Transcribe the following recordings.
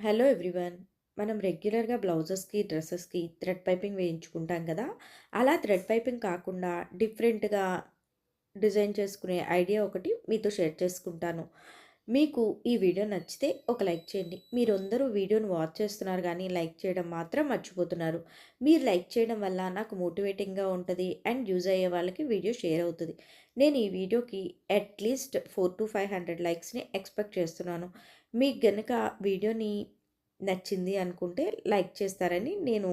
Hello everyone. మనం రెగ్యులర్‌గా బ్లౌజెస్‌కి, డ్రెస్సెస్కి thread piping వేయించుకుంటాం కదా! అలా థ్రెడ్ పైపింగ్ కాకుండా డిఫరెంట్‌గా డిజైన్ చేసుకునే ఐడియా ఒకటి మీతో షేర్ చేసుకుంటాను. మీకు ఈ వీడియో నచ్చితే ఒక లైక్ చేయండి. మీరందరూ వీడియోని వాచ్ చేస్తున్నారు కానీ లైక్ చేయడం మాత్రం మర్చిపోతున్నారు. మీరు లైక్ చేయడం వల్ల నాకు మోటివేటింగ్‌గా ఉంటుంది అండ్ యూజ్ అయ్యే వాళ్ళకి వీడియో షేర్ అవుతుంది నేను ఈ వీడియోకి అట్‌లీస్ట్ 400-500 లైక్స్‌ని ఎక్స్‌పెక్ట్ చేస్తున్నాను. మీకు గనక వీడియోని నచ్చింది అనుకుంటే లైక్ చేస్తారని నేను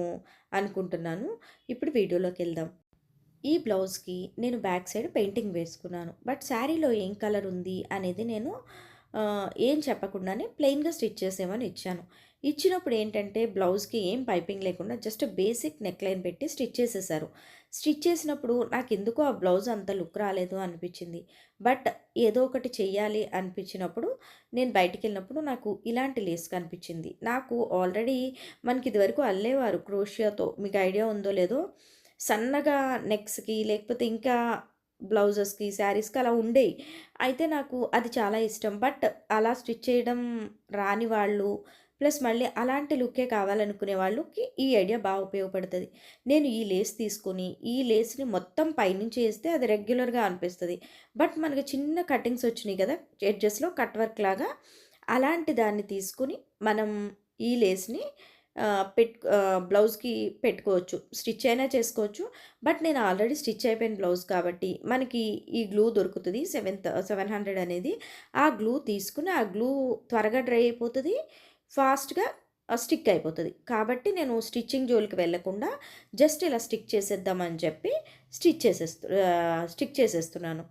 అనుకుంటున్నాను. ఇప్పుడు వీడియోలోకి వెళ్దాం ఈ బ్లౌజ్‌కి నేను బ్యాక్ సైడ్ పెయింటింగ్ వేసుకున్నాను. బట్ శారీలో ఏం కలర్ ఉంది అనేది నేను ఏం చెప్పకుండానే ప్లెయిన్‌గా స్టిచ్ చేసేమని ఇచ్చాను. ఇచ్చినప్పుడు ఏంటంటే బ్లౌజ్‌కి ఏం పైపింగ్ లేకుండా జస్ట్ బేసిక్ నెక్ లైన్ పెట్టి స్టిచ్ చేసేసారు. స్టిచ్ చేసినప్పుడు నాకు ఎందుకో ఆ బ్లౌజ్ అంత లుక్ రాలేదు అనిపించింది. బట్ ఏదో ఒకటి చెయ్యాలి అనిపించినప్పుడు నేను బయటికి వెళ్ళినప్పుడు నాకు ఇలాంటి లేస్ కనిపించింది. నాకు ఆల్రెడీ మనకి ఇదివరకు అల్లేవారు క్రోషియాతో మీకు ఐడియా ఉందో లేదో సన్నగా నెక్స్‌కి లేకపోతే ఇంకా బ్లౌజెస్‌కి, శారీస్‌కి అలా ఉండేవి అయితే నాకు అది చాలా ఇష్టం. బట్ అలా స్టిచ్ చేయడం రాని వాళ్ళు ప్లస్ మళ్ళీ అలాంటి లుక్కే కావాలనుకునే వాళ్ళకి ఈ ఐడియా బాగా ఉపయోగపడుతుంది నేను ఈ లేస్ తీసుకొని ఈ లేస్‌ని మొత్తం పైనుంచి వేస్తే అది రెగ్యులర్‌గా అనిపిస్తుంది బట్ మనకి చిన్న కటింగ్స్ వచ్చినాయి కదా! ఎడ్జెస్‌లో కట్ వర్క్ లాగా అలాంటి దాన్ని తీసుకొని మనం ఈ లేస్‌ని పెట్ బ్లౌజ్‌కి పెట్టుకోవచ్చు. స్టిచ్ అయినా చేసుకోవచ్చు. బట్ నేను ఆల్రెడీ స్టిచ్ అయిపోయిన బ్లౌజ్ కాబట్టి మనకి ఈ గ్లూ దొరుకుతది. సెవెంత్ 700 అనేది. ఆ గ్లూ తీసుకుని ఆ గ్లూ త్వరగా డ్రై అయిపోతుంది ఫాస్ట్‌గా స్టిక్ అయిపోతుంది కాబట్టి నేను స్టిచ్చింగ్ జోలికి వెళ్ళకుండా జస్ట్ ఇలా స్టిక్ చేసేద్దాం అని చెప్పి స్టిచ్ చేసేస్తు స్టిక్ చేసేస్తున్నాను.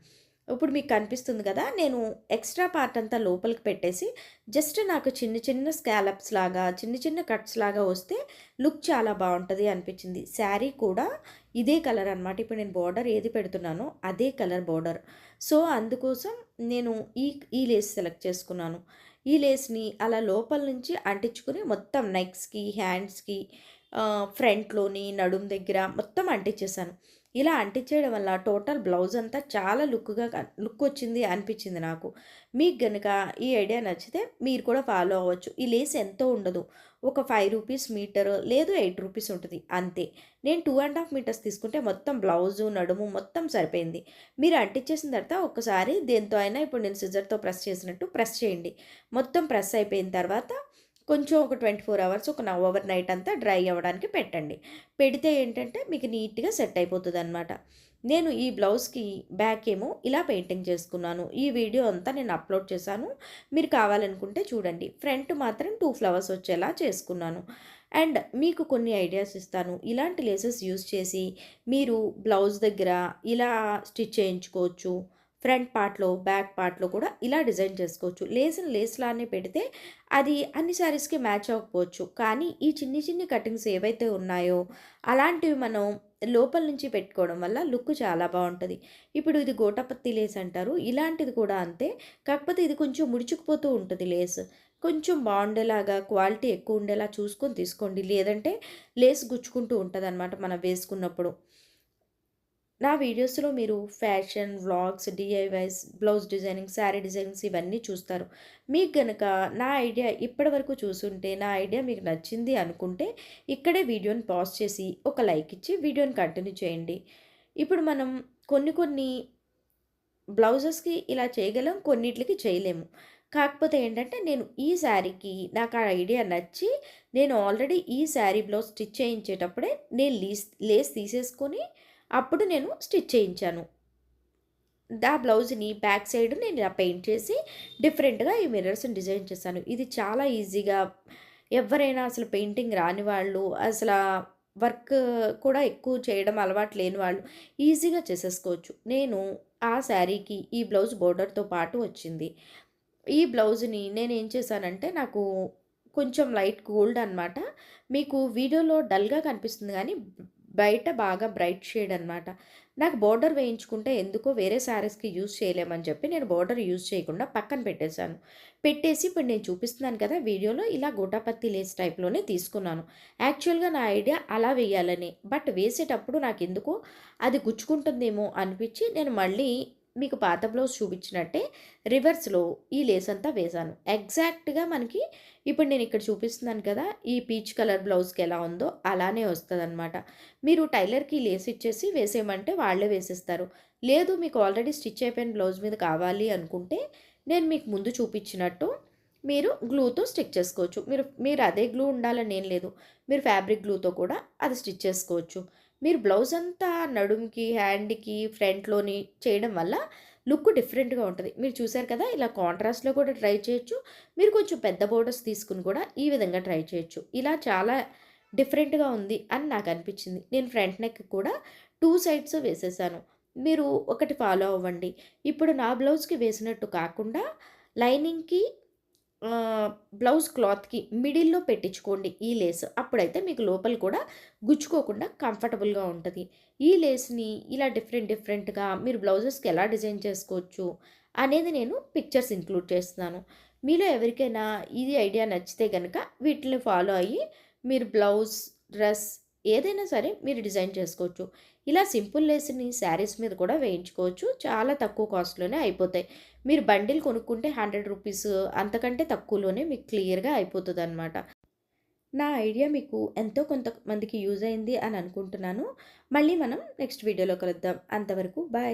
ఇప్పుడు మీకు కనిపిస్తుంది కదా! నేను ఎక్స్ట్రా పార్ట్ అంతా లోపలికి పెట్టేసి జస్ట్ నాకు చిన్న చిన్న స్కాలప్స్ లాగా, చిన్న చిన్న కట్స్ లాగా వస్తే లుక్ చాలా బాగుంటుంది అనిపించింది. శారీ కూడా ఇదే కలర్ అనమాట. ఇప్పుడు నేను బార్డర్ ఏది పెడుతున్నానో అదే కలర్ బోర్డర్. సో, అందుకోసం నేను ఈ ఈ లేస్ సెలెక్ట్ చేసుకున్నాను. ఈ లేస్‌ని అలా లోపల నుంచి అంటించుకుని మొత్తం నెక్స్‌కి, హ్యాండ్స్‌కి ఫ్రంట్‌లోని, నడుము దగ్గర మొత్తం అంటించేసాను. ఇలా అంటించేయడం వల్ల టోటల్ బ్లౌజ్ అంతా చాలా లుక్‌గా లుక్ వచ్చింది అనిపించింది నాకు. మీకు గనుక ఈ ఐడియా నచ్చితే మీరు కూడా ఫాలో అవ్వచ్చు. ఈ లేస్ ఎంతో ఉండదు. ఒక ఫైవ్ రూపీస్ మీటర్ లేదు ఎయిట్ రూపీస్ ఉంటుంది అంతే. నేను టూ అండ్ హాఫ్ మీటర్స్ తీసుకుంటే మొత్తం బ్లౌజు, నడుము మొత్తం సరిపోయింది. మీరు అంటించేసిన తర్వాత ఒక్కసారి దేంతో అయినా ఇప్పుడు నేను సిజర్‌తో ప్రెస్ చేసినట్టు ప్రెస్ చేయండి. మొత్తం ప్రెస్ అయిపోయిన తర్వాత కొంచెం ఒక 24 అవర్స్ ఒక ఓవర్ నైట్ అంతా డ్రై అవ్వడానికి పెట్టండి. పెడితే ఏంటంటే మీకు నీట్‌గా సెట్ అయిపోతుంది అనమాట నేను ఈ బ్లౌజ్‌కి బ్యాక్ ఏమో ఇలా పెయింటింగ్ చేసుకున్నాను. ఈ వీడియో అంతా నేను అప్‌లోడ్ చేశాను. మీరు కావాలనుకుంటే చూడండి. ఫ్రంట్ మాత్రం టూ ఫ్లవర్స్ వచ్చేలా చేసుకున్నాను. అండ్ మీకు కొన్ని ఐడియాస్ ఇస్తాను. ఇలాంటి లేసెస్ యూస్ చేసి మీరు బ్లౌజ్ దగ్గర ఇలా స్టిచ్ చేయించుకోవచ్చు. ఫ్రంట్ పార్ట్‌లో, బ్యాక్ పార్ట్‌లో కూడా ఇలా డిజైన్ చేసుకోవచ్చు. లేస్‌ని లేస్‌లానే పెడితే అది అన్ని శారీస్‌కి మ్యాచ్ అవ్వకపోవచ్చు. కానీ ఈ చిన్ని చిన్ని కటింగ్స్ ఏవైతే ఉన్నాయో అలాంటివి మనం లోపల నుంచి పెట్టుకోవడం వల్ల లుక్ చాలా బాగుంటుంది ఇప్పుడు ఇది గోటపత్తి లేస్ అంటారు. ఇలాంటిది కూడా అంతే. కాకపోతే ఇది కొంచెం ముడుచుకుపోతూ ఉంటుంది లేస్. కొంచెం బాగుండేలాగా క్వాలిటీ ఎక్కువ ఉండేలా చూసుకొని తీసుకోండి. లేదంటే లేస్ గుచ్చుకుంటూ ఉంటుంది అనమాట మనం వేసుకున్నప్పుడు. నా వీడియోస్‌లో మీరు fashion, vlogs, DIYs blouse designing, sari designings ఇవన్నీ చూస్తారు. మీకు గనక నా ఐడియా ఇప్పటివరకు చూసుంటే, నా ఐడియా మీకు నచ్చింది అనుకుంటే, ఇక్కడే వీడియోని పాజ్ చేసి ఒక లైక్ ఇచ్చి వీడియోని కంటిన్యూ చేయండి. ఇప్పుడు మనం కొన్ని కొన్ని బ్లౌజెస్‌కి ఇలా చేయగలం. కొన్నిటికి చేయలేము. కాకపోతే ఏంటంటే నేను ఈ శారీకి నాకు ఆ ఐడియా నచ్చి నేను ఆల్రెడీ ఈ శారీ బ్లౌజ్ స్టిచ్ చేయించేటప్పుడే నేను లీస్ లేస్ తీసేసుకొని అప్పుడు నేను స్టిచ్ చేయించాను. దా బ్లౌజ్‌ని బ్యాక్ సైడ్ నేను ఇలా పెయింట్ చేసి డిఫరెంట్‌గా ఈ మిర్రర్స్‌ని డిజైన్ చేశాను. ఇది చాలా ఈజీగా ఎవరైనా అసలు పెయింటింగ్ రాని వాళ్ళు, అసలు వర్క్ కూడా ఎక్కువ చేయడం అలవాటు లేని వాళ్ళు ఈజీగా చేసేసుకోవచ్చు. నేను ఆ శారీకి ఈ బ్లౌజ్ బోర్డర్‌తో పాటు వచ్చింది. ఈ బ్లౌజ్‌ని నేను ఏం చేశానంటే నాకు కొంచెం లైట్ గోల్డ్ అనమాట. మీకు వీడియోలో డల్‌గా కనిపిస్తుంది కానీ బయట బాగా బ్రైట్ షేడ్ అనమాట. నాకు బార్డర్ వేయించుకుంటే ఎందుకో వేరే శారీస్‌కి యూజ్ చేయలేమని చెప్పి నేను బార్డర్ యూజ్ చేయకుండా పక్కన పెట్టేశాను. పెట్టేసి ఇప్పుడు నేను చూపిస్తున్నాను కదా వీడియోలో ఇలా గోటాపత్తి లేస్ టైప్‌లోనే తీసుకున్నాను. యాక్చువల్‌గా నా ఐడియా అలా వేయాలని. బట్ వేసేటప్పుడు నాకు ఎందుకో అది గుచ్చుకుంటుందేమో అనిపించి నేను మళ్ళీ మీకు పాత బ్లౌజ్ చూపించినట్టే రివర్స్లో ఈ లేస్ అంతా వేశాను. ఎగ్జాక్ట్గా మనకి ఇప్పుడు నేను ఇక్కడ చూపిస్తున్నాను కదా ఈ పీచ్ కలర్ బ్లౌజ్కి ఎలా ఉందో అలానే వస్తుంది అనమాట మీరు టైలర్కి లేస్ ఇచ్చేసి వేసేయమంటే వాళ్ళే వేసేస్తారు. లేదు మీకు ఆల్రెడీ స్టిచ్ అయిపోయిన బ్లౌజ్ మీద కావాలి అనుకుంటే నేను మీకు ముందు చూపించినట్టు మీరు గ్లూతో స్టిక్ చేసుకోవచ్చు. మీరు మీరు అదే గ్లూ ఉండాలని ఏం లేదు. మీరు ఫ్యాబ్రిక్ గ్లూతో కూడా అది స్టిచ్ చేసుకోవచ్చు. మీరు బ్లౌజ్ అంతా నడుముకి హ్యాండ్కి ఫ్రంట్లోని చేయడం వల్ల లుక్ డిఫరెంట్గా ఉంటుంది. మీరు చూసారు కదా ఇలా కాంట్రాస్ట్లో కూడా ట్రై చేయొచ్చు. మీరు కొంచెం పెద్ద బోర్డర్స్ తీసుకుని కూడా ఈ విధంగా ట్రై చేయొచ్చు. ఇలా చాలా డిఫరెంట్గా ఉంది అని నాకు అనిపించింది. నేను ఫ్రంట్ నెక్ కూడా టూ సైడ్స్ వేసేసాను. మీరు ఒకటి ఫాలో అవ్వండి. ఇప్పుడు నా బ్లౌజ్కి వేసినట్టు కాకుండా లైనింగ్కి బ్లౌజ్ క్లాత్కి మిడిల్లో పెట్టించుకోండి ఈ లేస్. అప్పుడైతే మీకు లోపల కూడా గుచ్చుకోకుండా కంఫర్టబుల్గా ఉంటుంది. ఈ లేస్ని ఇలా డిఫరెంట్ డిఫరెంట్గా మీరు బ్లౌజెస్కి ఎలా డిజైన్ చేసుకోవచ్చు అనేది నేను పిక్చర్స్ ఇంక్లూడ్ చేస్తున్నాను. మీలో ఎవరికైనా ఇది ఐడియా నచ్చితే కనుక వీటిని ఫాలో అయ్యి మీరు బ్లౌజ్ డ్రెస్ ఏదైనా సరే మీరు డిజైన్ చేసుకోవచ్చు. ఇలా సింపుల్ లేస్ని శారీస్ మీద కూడా వేయించుకోవచ్చు. చాలా తక్కువ కాస్ట్లోనే అయిపోతాయి. మీరు బండిల్ కొనుక్కుంటే హండ్రెడ్ రూపీస్ అంతకంటే తక్కువలోనే మీకు క్లియర్గా అయిపోతుంది అనమాట నా ఐడియా మీకు ఎంతో కొంతమందికి యూజ్ అయింది అని అనుకుంటున్నాను. మళ్ళీ మనం నెక్స్ట్ వీడియోలో కలుద్దాం. అంతవరకు బాయ్.